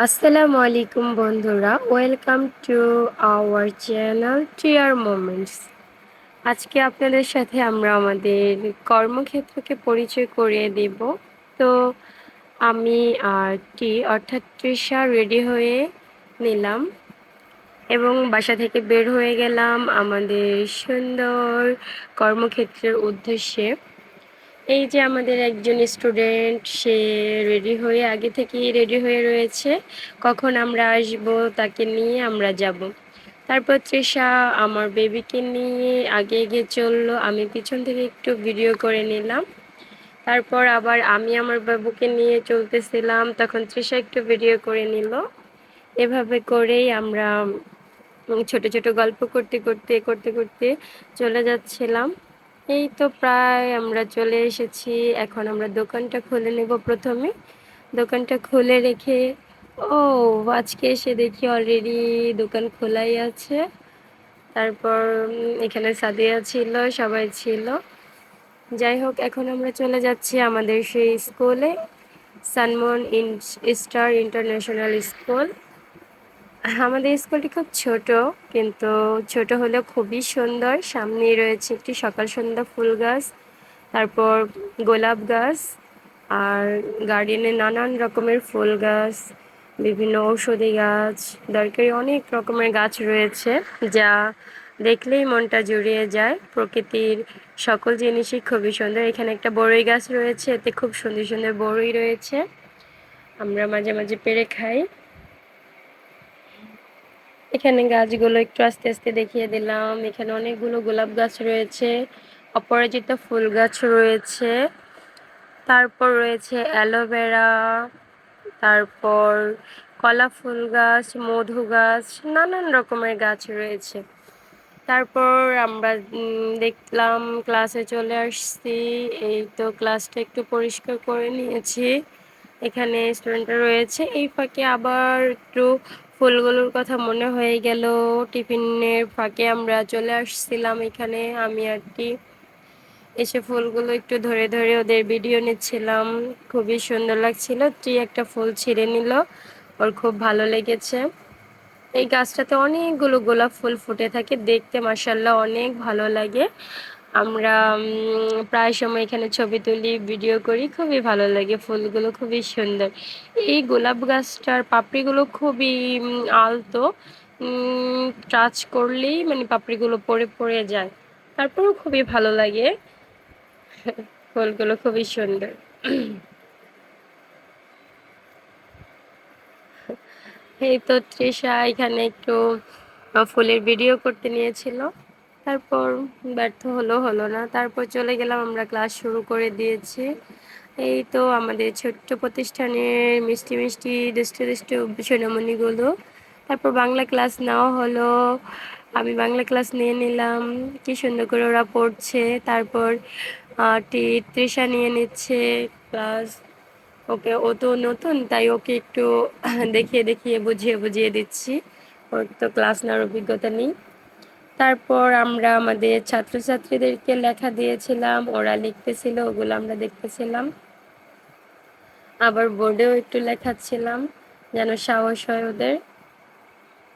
আসসালামু আলাইকুম বন্ধুরা, welcome to our channel tear moments. আজকে আপনাদের সাথে আমরা আমাদের কর্মক্ষেত্রকে পরিচয় করিয়ে দেব। তো আমি আর টি, অর্থাৎ তৃষা রেডি হয়ে নিলাম এবং বাসা থেকে বের হয়ে গেলাম আমাদের সুন্দর কর্মক্ষেত্রের উদ্দেশ্যে। এই যে আমাদের একজন স্টুডেন্ট, সে রেডি হয়ে আগে থেকেই রেডি হয়ে রয়েছে। কখন আমরা আসব তাকে নিয়ে আমরা যাব। তারপর তৃষা আমার বেবিকে নিয়ে আগে এগিয়ে চলল। আমি পিছন থেকে একটু ভিডিও করে নিলাম। তারপর আবার আমি আমার বাবুকে নিয়ে চলতেছিলাম। তখন তৃষা একটু ভিডিও করে নিল। এভাবে করেই আমরা ছোট ছোট গল্প করতে করতে করতে করতে চলে যাচ্ছিলাম। এই তো প্রায় আমরা চলে এসেছি। এখন আমরা দোকানটা খুলে নেব প্রথমে। দোকানটা খুলে রেখে, ও, আজকে এসে দেখি অলরেডি দোকান খোলাই আছে। তারপর এখানে সাদিয়া ছিল, সবাই ছিল। যাই হোক, এখন আমরা চলে যাচ্ছি আমাদের সেই স্কুলে সানমন ইন, স্টার ইন্টারন্যাশনাল স্কুল। আমাদের স্কুলটি খুব ছোট, কিন্তু ছোট হলেও খুবই সুন্দর। সামনেই রয়েছে একটি সকাল সন্ধ্যা ফুল গাছ, তারপর গোলাপ গাছ, আর গার্ডেনে নানান রকমের ফুল গাছ, বিভিন্ন ঔষধি গাছ, দরকারি অনেক রকমের গাছ রয়েছে, যা দেখলেই মনটা জুড়িয়ে যায়। প্রকৃতির সকল জিনিসই খুবই সুন্দর। এখানে একটা বড়ই গাছ রয়েছে, এতে খুব সুন্দর সুন্দর বড়ই রয়েছে। আমরা মাঝে মাঝে পেরে খাই। এখানে গাছগুলো একটু আস্তে আস্তে দেখিয়ে দিলাম। এখানে অনেকগুলো গোলাপ গাছ রয়েছে, অপরাজিত ফুল গাছ রয়েছে, তারপর রয়েছে অ্যালোভেরা, তারপর কলা ফুল গাছ, মধু গাছ, নানান রকমের গাছ রয়েছে। তারপর আমরা দেখলাম ক্লাসে চলে আসছি। এই তো ক্লাসটা একটু পরিষ্কার করে নিয়েছি। এখানে স্টুডেন্টরা রয়েছে। এই ফাঁকে আবার একটু ফুলগুলোর কথা মনে হয়ে গেল। টিফিনের ফাঁকে আমরা চলে আসছিলাম এখানে। আমি আর কি এসে ফুলগুলো একটু ধরে ধরে ওদের ভিডিও নিচ্ছিলাম। খুবই সুন্দর লাগছিল। তুই একটা ফুল ছিঁড়ে নিল। ওর খুব ভালো লেগেছে। এই গাছটাতে অনেকগুলো গোলাপ ফুল ফুটে থাকে। দেখতে মাসাল্লাহ অনেক ভালো লাগে। আমরা প্রায় সময় এখানে ছবি তুলি ভিডিও করি, খুবই ভালো লাগে, ফুলগুলো খুবই সুন্দর। এই গোলাপ গাছটার পাপড়িগুলো খুবই আলতো টাচ করলেই মানে পাপড়িগুলো পড়ে পড়ে যায়। তারপরেও খুবই ভালো লাগে। ফুলগুলো খুবই সুন্দর। এই তো তৃষা এখানে একটু ফুলের ভিডিও করতে নিয়েছিল। তারপর ব্যর্থ হলো হলো না। তারপর চলে গেলাম আমরা ক্লাস শুরু করে দিয়েছি। এই তো আমাদের ছোট্ট প্রতিষ্ঠানের মিষ্টি মিষ্টি দুষ্ট দুষ্ট সোনামণিগুলো তারপর বাংলা ক্লাস নেওয়া হলো। আমি বাংলা ক্লাস নিয়ে নিলাম। কি সুন্দর করে ওরা পড়ছে। তারপর টি, তৃষা নিয়ে নিচ্ছে ক্লাস ওকে, ও তো নতুন, তাই ওকে একটু দেখিয়ে দেখিয়ে বুঝিয়ে বুঝিয়ে দিচ্ছি। ওর তো ক্লাস নেওয়ার অভিজ্ঞতা নেই। তারপর আমরা আমাদের ছাত্রছাত্রীদেরকে লেখা দিয়েছিলাম, ওরা লিখতেছিল, ওগুলো আমরা দেখতেছিলাম। আবার বোর্ডেও একটু লেখাচ্ছিলাম, যেন সাহস হয় ওদের।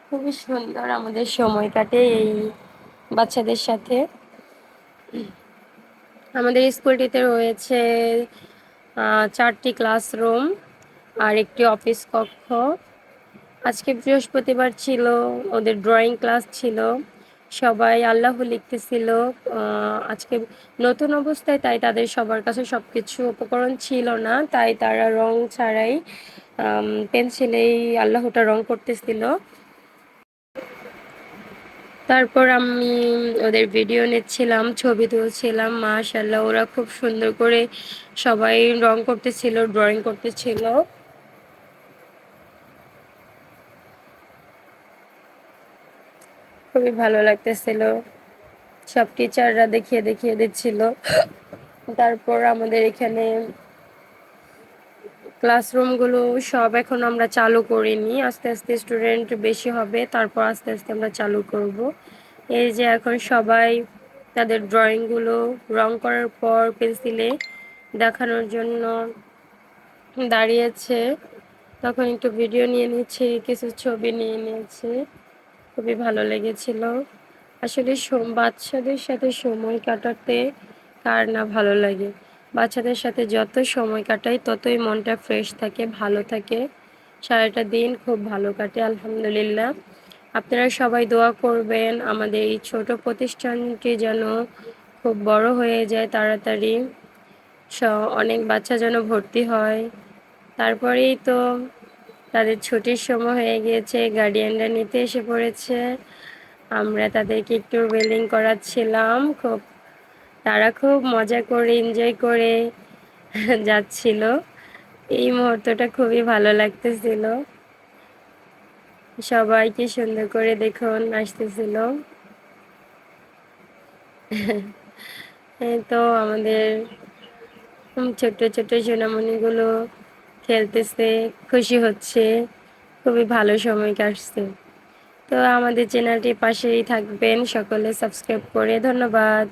খুবই সুন্দর আমাদের সময় কাটে এই বাচ্চাদের সাথে। আমাদের স্কুলটিতে রয়েছে চারটি ক্লাসরুম আর একটি অফিস কক্ষ। আজকে বৃহস্পতিবার ছিল, ওদের ড্রয়িং ক্লাস ছিল। সবাই আল্লাহ লিখতেছিল আজকে নতুন অবস্থায়, তাই তাদের সবার কাছে সব কিছু উপকরণ ছিল না, তাই তারা রং ছাড়াই পেন্সিলেই আল্লাহটা রং করতেছিল। তারপর আমি ওদের ভিডিও নিচ্ছিলাম, ছবি তুলছিলাম মাশাল্লাহ ওরা খুব সুন্দর করে সবাই রং করতেছিল ড্রয়িং করতেছিল। খুবই ভালো লাগতেছিল। সব টিচাররা দেখিয়ে দেখিয়ে দিচ্ছিল। তারপর আমাদের এখানে ক্লাসরুমগুলো সব এখন আমরা চালু করিনি। আস্তে আস্তে স্টুডেন্ট বেশি হবে, তারপর আস্তে আস্তে আমরা চালু করব। এই যে এখন সবাই তাদের ড্রয়িংগুলো রং করার পর পেন্সিলে দেখানোর জন্য দাঁড়িয়েছে। তখন একটু ভিডিও নিয়ে নিচ্ছে, কিছু ছবি নিয়ে নিয়েছি খুবই ভালো লেগেছিল। আসলে বাচ্চাদের সাথে সময় কাটাতে কার না ভালো লাগে? বাচ্চাদের সাথে যত সময় কাটাই, ততই মনটা ফ্রেশ থাকে, ভালো থাকে। সারাটা দিন খুব ভালো কাটে, আলহামদুলিল্লাহ। আপনারা সবাই দোয়া করবেন, আমাদের এই ছোট প্রতিষ্ঠানটি যেন খুব বড় হয়ে যায় তাড়াতাড়ি। অনেক বাচ্চা যেন ভর্তি হয়। তারপরেই তো তাদের ছুটির সময় হয়ে গিয়েছে গার্ডিয়ানরা নিতে এসে পড়েছে। আমরা তাদেরকে একটু ওয়েলিং করাচ্ছিলাম, খুব, তারা খুব মজা করে এনজয় করে যাচ্ছিল। এই মুহূর্তটা খুবই ভালো লাগতেছিল। সবাইকে সুন্দর করে দেখুন, আসতেছিল। তো আমাদের ছোট্ট ছোট্ট সোনামণিগুলো খেলতেছে, খুশি হচ্ছে, খুবই ভালো সময় কাটছে। তো আমাদের চ্যানেলটি পাশেই থাকবেন, সকলে সাবস্ক্রাইব করে, ধন্যবাদ।